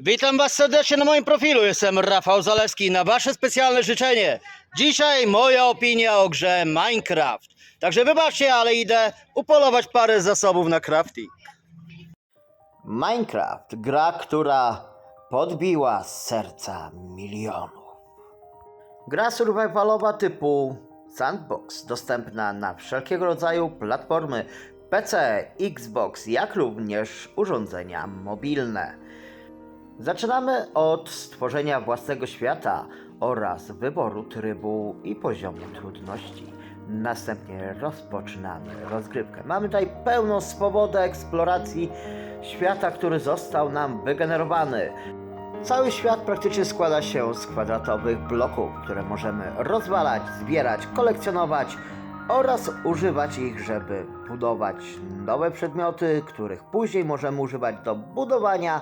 Witam Was serdecznie na moim profilu. Jestem Rafał Zalewski na Wasze specjalne życzenie. Dzisiaj moja opinia o grze Minecraft. Także wybaczcie, ale idę upolować parę zasobów na crafting. Minecraft, gra, która podbiła serca milionów. Gra survivalowa typu Sandbox, dostępna na wszelkiego rodzaju platformy PC, Xbox, jak również urządzenia mobilne. Zaczynamy od stworzenia własnego świata oraz wyboru trybu i poziomu trudności. Następnie rozpoczynamy rozgrywkę. Mamy tutaj pełną swobodę eksploracji świata, który został nam wygenerowany. Cały świat praktycznie składa się z kwadratowych bloków, które możemy rozwalać, zbierać, kolekcjonować oraz używać ich, żeby budować nowe przedmioty, których później możemy używać do budowania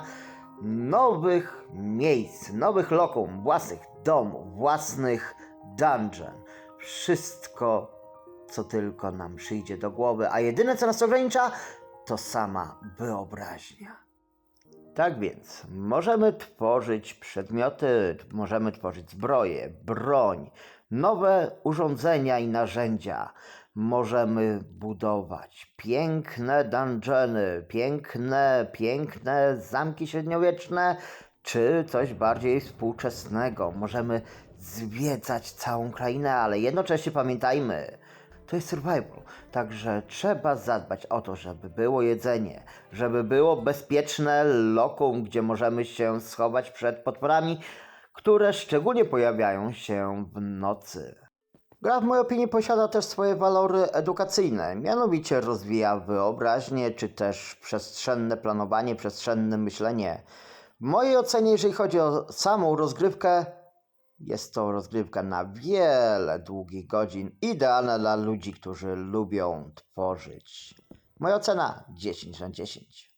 nowych miejsc, nowych lokum, własnych domów, własnych dungeon. Wszystko, co tylko nam przyjdzie do głowy, a jedyne, co nas ogranicza, to sama wyobraźnia. Tak więc możemy tworzyć przedmioty, możemy tworzyć zbroje, broń, nowe urządzenia i narzędzia. Możemy budować piękne dungeony, piękne, piękne zamki średniowieczne, czy coś bardziej współczesnego. Możemy zwiedzać całą krainę, ale jednocześnie pamiętajmy, to jest survival, także trzeba zadbać o to, żeby było jedzenie, żeby było bezpieczne lokum, gdzie możemy się schować przed potworami, które szczególnie pojawiają się w nocy. Gra w mojej opinii posiada też swoje walory edukacyjne, mianowicie rozwija wyobraźnię, czy też przestrzenne planowanie, przestrzenne myślenie. W mojej ocenie, jeżeli chodzi o samą rozgrywkę, jest to rozgrywka na wiele długich godzin, idealna dla ludzi, którzy lubią tworzyć. Moja ocena 10 na 10.